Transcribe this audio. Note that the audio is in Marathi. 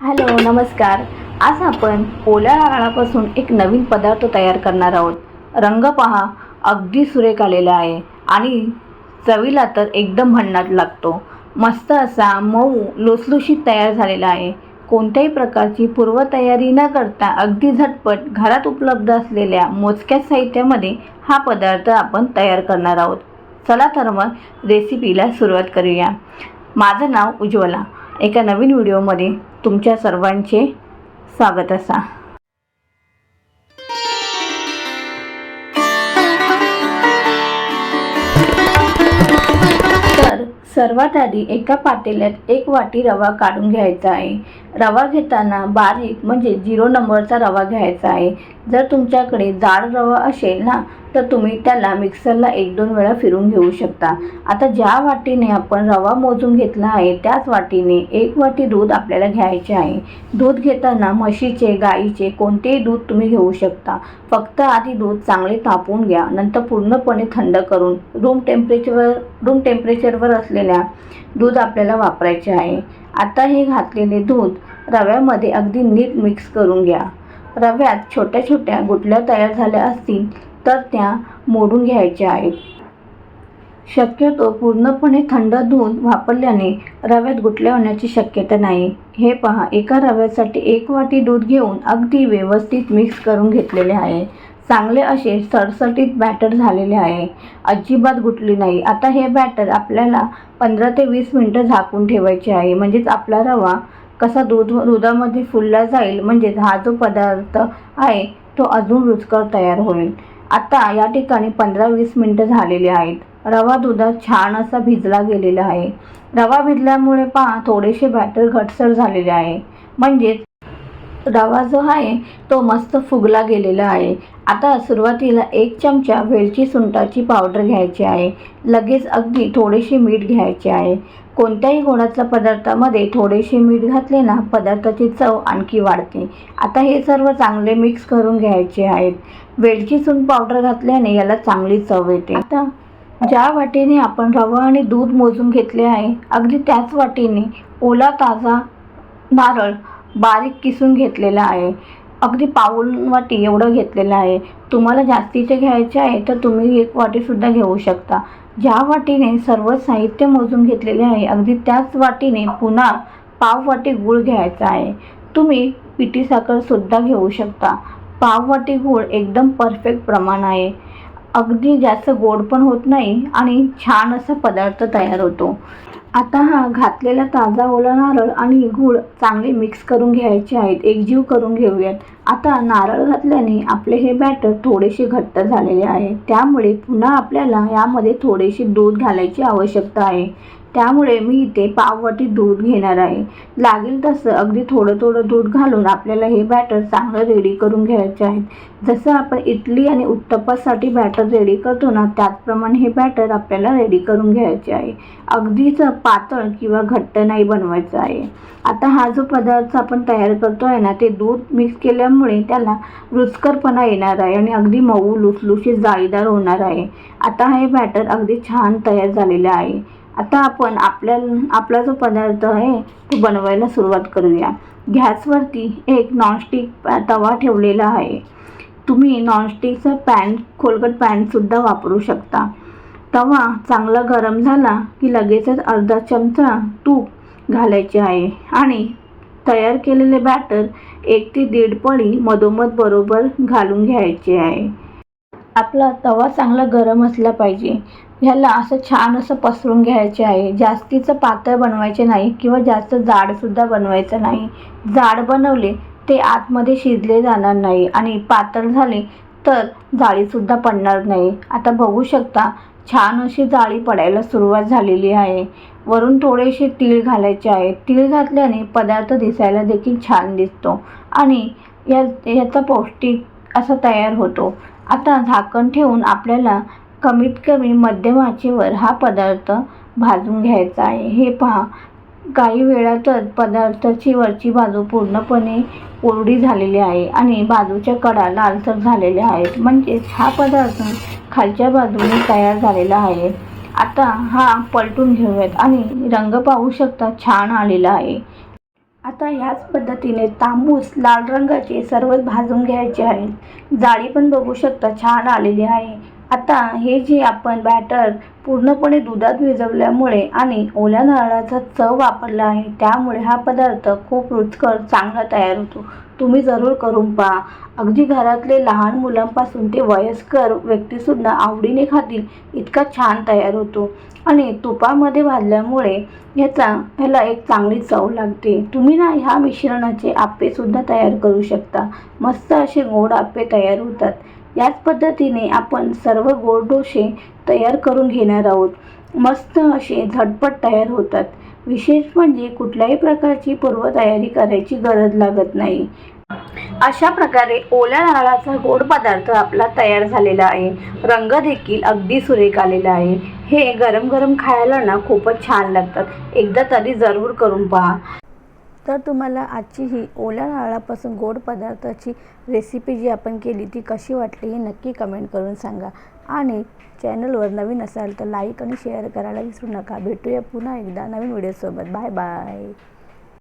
हॅलो नमस्कार. आज आपण ओल्या राळापासून एक नवीन पदार्थ तयार करणार आहोत. रंग पहा अगदी सुरेख आलेला आहे आणि चवीला तर एकदम भन्नाट लागतो. मस्त असा मऊ लुसलुशीत तयार झालेला आहे. कोणत्याही प्रकारची पूर्वतयारी न करता अगदी झटपट घरात उपलब्ध असलेल्या मोजक्या साहित्यामध्ये हा पदार्थ आपण तयार करणार आहोत. चला तर मग रेसिपीला सुरुवात करूया. माझं नाव उज्ज्वला. एका नवीन व्हिडिओमध्ये तुमच्या सर्वांचे स्वागत असा. सर्वात आधी एका पातेल्यात एक वाटी रवा काढून घ्यायचा आहे. रवा घेताना बारीक म्हणजे झिरो नंबरचा रवा घ्यायचा आहे. जर तुमच्याकडे जाड रवा असेल ना तर तुम्ही त्याला मिक्सरला एक दोन वेळा फिरून घेऊ शकता. आता ज्या वाटीने आपण रवा मोजून घेतला आहे त्याच वाटीने एक वाटी दूध आपल्याला घ्यायचे आहे. दूध घेताना म्हशीचे गाईचे कोणतेही दूध तुम्ही घेऊ शकता. फक्त आधी दूध चांगले तापवून घ्या नंतर पूर्णपणे थंड करून रूम टेम्परेचरवर रूम टेम्परेचरवर असलेल्या दूध आपल्याला वापरायचे आहे. आता हे घातलेले दूध रव्यामध्ये अगदी नीट मिक्स करून घ्या. रव्यात छोट्या छोट्या गुटल्या तयार झाल्या असतील तर त्या मोडून घ्यायच्या आहेत. शक्यतो पूर्णपणे थंड दूध वापरल्याने रव्यात गुटल्या होण्याची शक्यता नाही. हे पहा एका रव्यासाठी एक वाटी दूध घेऊन अगदी व्यवस्थित मिक्स करून घेतलेले आहे. चांगले असे सरसटीत बॅटर झालेले आहे. अजिबात गुटली नाही. आता हे बॅटर आपल्याला पंधरा ते वीस मिनटं झाकून ठेवायचे आहे. म्हणजेच आपला रवा कसा दूध दुधामध्ये फुलला जाईल म्हणजेच हा जो पदार्थ आहे तो अजून रुचकर तयार होईल. आता या ठिकाणी पंधरा वीस मिनटं झालेली आहेत. रवा दुधात छान असा भिजला गेलेला आहे. रवा भिजल्यामुळे पहा थोडेसे बॅटर घटसर झालेले आहे. म्हणजेच रवा जो आहे तो मस्त फुगला गेलेला आहे. आता सुरुवातीला एक चमचा वेलची सुंटाची पावडर घ्यायची आहे. लगेच अगदी थोडेसे मीठ घ्यायचे आहे. कोणत्याही गोडाच्या पदार्थामध्ये थोडेसे मीठ घातले ना पदार्थाची चव आणखी वाढते. आता हे सर्व चांगले मिक्स करून घ्यायचे आहेत. वेलची सुंट पावडर घातल्याने याला चांगली चव येते. आता ज्या वाटीने आपण रवा आणि दूध मोजून घेतले आहे अगदी त्याच वाटीने ओला ताजा नारळ बारीक किसून घेतलेला आहे. अगदी पाऊल वाटी एवढं घेतलेलं आहे. तुम्हाला जास्तीचे घ्यायचे आहे तर तुम्ही एक वाटीसुद्धा घेऊ शकता. ज्या वाटीने सर्व साहित्य मोजून घेतलेले आहे अगदी त्याच वाटीने पुन्हा पाव वाटी गूळ घ्यायचा आहे. तुम्ही पिठी साखरसुद्धा घेऊ शकता. पाव वाटी गूळ एकदम परफेक्ट प्रमाण आहे. अगदी जास्त गोड पण होत नाही आणि छान असा पदार्थ तयार होतो. आता हा घातलेला ताजा ओला नारळ आणि गूळ चांगले मिक्स करून घ्यायचे आहेत. एकजीव करून घेऊयात. आता नारळ घातल्याने आपले हे बॅटर थोडेसे घट्ट झालेले आहे. त्यामुळे पुन्हा आपल्याला यामध्ये थोडेसे दूध घालायची आवश्यकता आहे. त्यामुळे मी इथे पाववाटी दूध घेणार आहे. लागेल तसं अगदी थोडं थोडं दूध घालून आपल्याला हे बॅटर चांगलं रेडी करून घ्यायचे आहे जसं आपण इडली आणि उत्तप्पासाठी बॅटर रेडी करतो ना त्याचप्रमाणे हे बॅटर आपल्याला रेडी करून घ्यायचे आहे. अगदीच पातळ किंवा घट्ट नाही बनवायचं आहे. आता हा जो पदार्थ आपण तयार करतो आहे ना ते दूध मिक्स केल्यामुळे त्याला रुचकरपणा येणार आहे आणि अगदी मऊ लुसलुशी जाळीदार होणार आहे. आता हे बॅटर अगदी छान तयार झालेलं आहे. आता आपण आपल्या आपला जो पदार्थ आहे तो बनवायला सुरुवात करूया. गॅसवरती एक नॉनस्टिक तवा ठेवलेला आहे. तुम्ही नॉनस्टिकचा पॅन खोलगट पॅनसुद्धा वापरू शकता. तवा चांगला गरम झाला की लगेचच अर्धा चमचा तूप घालायचे आहे. आणि तयार केलेले बॅटर एक ते दीड पळी मधोमध बरोबर घालून घ्यायचे आहे. आपला तवा चांगला गरम असला पाहिजे. ह्याला असं छान असं पसरून घ्यायचे आहे. जास्तीचं पातळ बनवायचे नाही किंवा जास्त जाडसुद्धा बनवायचं नाही. जाड बनवले ते आतमध्ये शिजले जाणार नाही आणि पातळ झाले तर जाळीसुद्धा पडणार नाही. आता बघू शकता छान अशी जाळी पडायला सुरुवात झालेली आहे. वरून थोडेसे तीळ घालायचे आहे. तीळ घातल्याने पदार्थ दिसायला देखील छान दिसतो आणि या याचा पौष्टिक असा तयार होतो. आता झाकण ठेवून आपल्याला कमीत कमी मध्यम आचेवर हा पदार्थ भाजून घ्यायचा आहे. हे पहा काही वेळातच पदार्थाची वरची बाजू पूर्णपणे कोरडी झालेली आहे आणि बाजूच्या कडा लालसर झालेल्या आहेत. म्हणजेच हा पदार्थ खालच्या बाजूने तयार झालेला आहे. आता हा पलटून घेऊयात आणि रंग पाहू शकता छान आलेला आहे. आता ह्याच पद्धतीने तांबूस लाल रंगाचे सर्व भाजून घ्यायचे आहेत. जाळी पण बघू शकता छान आलेली आहे. आता हे जे आपण बॅटर पूर्णपणे दुधात भिजवल्यामुळे आणि ओल्या नारळाचा चव वापरला आहे त्यामुळे हा पदार्थ खूप रुचकर चांगला तयार होतो. तुम्ही जरूर करून पहा. अगदी घरातले लहान मुलांपासून ते वयस्कर व्यक्तीसुद्धा आवडीने खातील इतका छान तयार होतो. आणि तुपामध्ये भाजल्यामुळे याचा ह्याला एक चांगली चव लागते. तुम्ही ना ह्या मिश्रणाचे आप्पेसुद्धा तयार करू शकता. मस्त असे गोड आप्पे तयार होतात. याच पद्धतीने आपण सर्व गोड डोसे तयार करून घेणार आहोत. मस्त असे झटपट तयार होतात. विशेष म्हणजे कुठल्याही प्रकारची पूर्वतयारी करायची गरज लागत नाही. अशा प्रकारे ओल्या नारळाचा गोड पदार्थ आपला तयार झालेला आहे. रंग देखील अगदी सुरेख आलेला आहे. हे गरम गरम खायला ना खूपच छान लागतात. एकदा तरी जरूर करून पहा. तर तुम्हाला आजची ही ओल्या नारळापासून गोड पदार्थाची रेसिपी जी आपण केली ती कशी वाटली हे नक्की कमेंट करून सांगा. आणि चॅनलवर नवीन असाल तर लाईक आणि शेअर करायला विसरू नका. भेटूया पुन्हा एकदा नवीन व्हिडिओसोबत बाय बाय